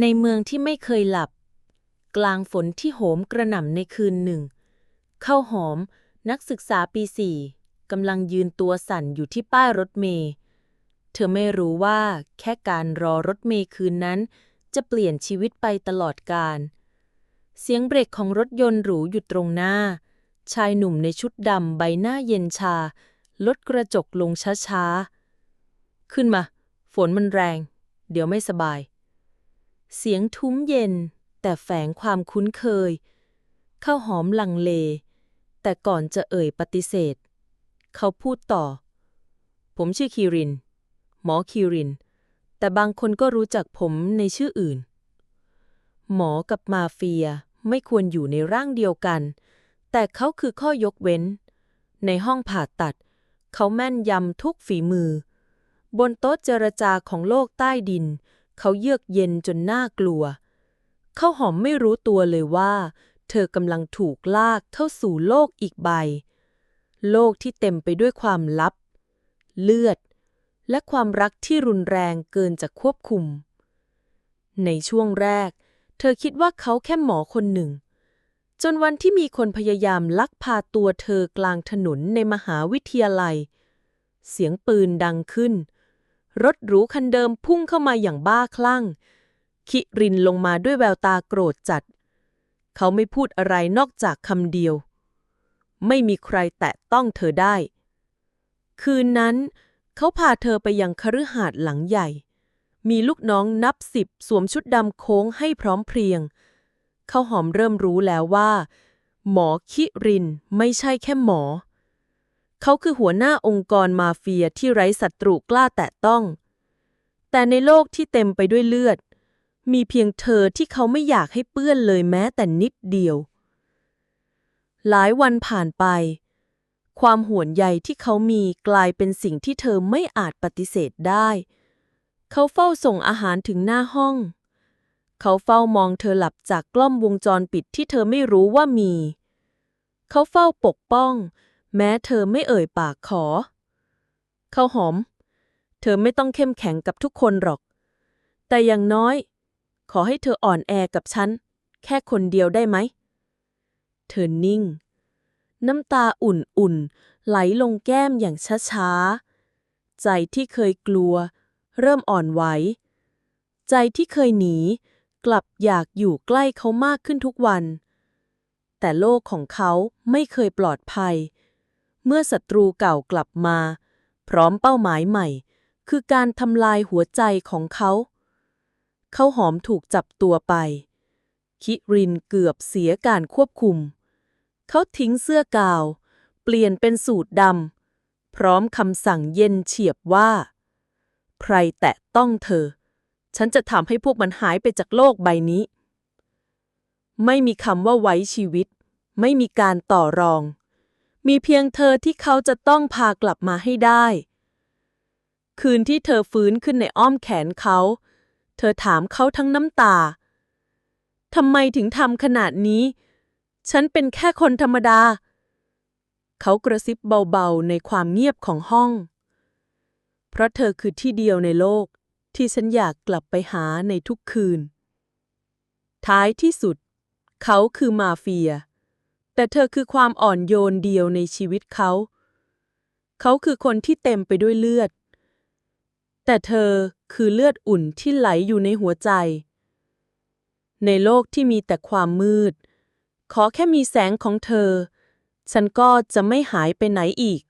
ในเมืองที่ไม่เคยหลับ กลางฝนที่โหมกระหน่ำในคืนหนึ่ง เข้าหอมนักศึกษาปีสี่กำลังยืนตัวสั่นอยู่ที่ป้ายรถเมล์เธอไม่รู้ว่าแค่การรอรถเมล์คืนนั้น จะเปลี่ยนชีวิตไปตลอดกาลเสียงเบรกของรถยนต์หรูอยู่ตรงหน้า ชายหนุ่มในชุดดำใบหน้าเย็นชา ลดกระจกลงช้าๆ ขึ้นมา ฝนมันแรง เดี๋ยวไม่สบาย เสียงทุ้มเย็น แต่แฝงความคุ้นเคย ข้าวหอมลังเล แต่ก่อนจะเอ่ยปฏิเสธ เขาพูดต่อ ผมชื่อคีริน หมอคีริน แต่บางคนก็รู้จักผมในชื่ออื่น หมอกับมาเฟียไม่ควรอยู่ในร่างเดียวกัน แต่เขาคือข้อยกเว้น ในห้องผ่าตัด เขาแม่นยำทุกฝีมือ บนโต๊ะเจรจาของโลกใต้ดิน เขาเยือกเย็นจนน่ากลัว ข้าวหอมไม่รู้ตัวเลยว่า เธอกำลังถูกลากเข้าสู่โลกอีกใบ โลกที่เต็มไปด้วยความลับ เลือด และความรักที่รุนแรงเกินจะควบคุม ในช่วงแรก เธอคิดว่าเขาแค่หมอคนหนึ่ง จนวันที่มีคนพยายามลักพาตัวเธอกลางถนนในมหาวิทยาลัย เสียงปืนดังขึ้น รถหรูคันเดิมพุ่งเข้ามาอย่างบ้าคลั่ง คิรินลงมาด้วยแววตาโกรธจัด เขาไม่พูดอะไรนอกจากคำเดียว ไม่มีใครแตะต้องเธอได้ คืนนั้น เขาพาเธอไปยังคฤหาสน์หลังใหญ่ มีลูกน้องนับสิบสวมชุดดำโค้งให้พร้อมเพรียง เขาหอมเริ่มรู้แล้วว่า หมอคิรินไม่ใช่แค่หมอ เขาคือหัวหน้าองค์กรมาเฟียที่ไร้ศัตรูกล้าแตะต้อง แต่ในโลกที่เต็มไปด้วยเลือด มีเพียงเธอที่เขาไม่อยากให้เปื้อนเลยแม้แต่นิดเดียว หลายวันผ่านไป ความห่วงใยที่เขามีกลายเป็นสิ่งที่เธอไม่อาจปฏิเสธได้ เขาเฝ้าส่งอาหารถึงหน้าห้อง เขาเฝ้ามองเธอหลับจากกล้องวงจรปิดที่เธอไม่รู้ว่ามี เขาเฝ้าปกป้อง แม้เธอไม่เอ่ยปากขอเขาหอม เธอไม่ต้องเข้มแข็งกับทุกคนหรอก แต่อย่างน้อย ขอให้เธออ่อนแอกับฉัน แค่คนเดียวได้ไหม เธอนิ่ง น้ำตาอุ่นๆ ไหลลงแก้มอย่างช้าๆ ใจที่เคยกลัว เริ่มอ่อนไหว ใจที่เคยหนี กลับอยากอยู่ใกล้เขามากขึ้นทุกวัน แต่โลกของเขาไม่เคยปลอดภัย เมื่อศัตรูเก่ากลับมา พร้อมเป้าหมายใหม่ คือการทำลายหัวใจของเขา เขาหอมถูกจับตัวไป คิรินเกือบเสียการควบคุม เขาทิ้งเสื้อกาว เปลี่ยนเป็นสูทดำพร้อมคำสั่งเย็นเฉียบว่า ใครแตะต้องเธอ ฉันจะทำให้พวกมันหายไปจากโลกใบนี้ ไม่มีคำว่าไว้ชีวิต ไม่มีการต่อรอง มีเพียงเธอที่เขาจะต้องพากลับมาให้ได้ คืนที่เธอฟื้นขึ้นในอ้อมแขนเขา เธอถามเขาทั้งน้ำตา ทำไมถึงทำขนาดนี้ ฉันเป็นแค่คนธรรมดา เขากระซิบเบาๆในความเงียบของห้อง เพราะเธอคือที่เดียวในโลกที่ฉันอยากกลับไปหาในทุกคืน ท้ายที่สุด เขาคือมาเฟีย แต่เธอคือความอ่อนโยนเดียวในชีวิตเขา เขาคือคนที่เต็มไปด้วยเลือด แต่เธอคือเลือดอุ่นที่ไหลอยู่ในหัวใจ ในโลกที่มีแต่ความมืด ขอแค่มีแสงของเธอ ฉันก็จะไม่หายไปไหนอีก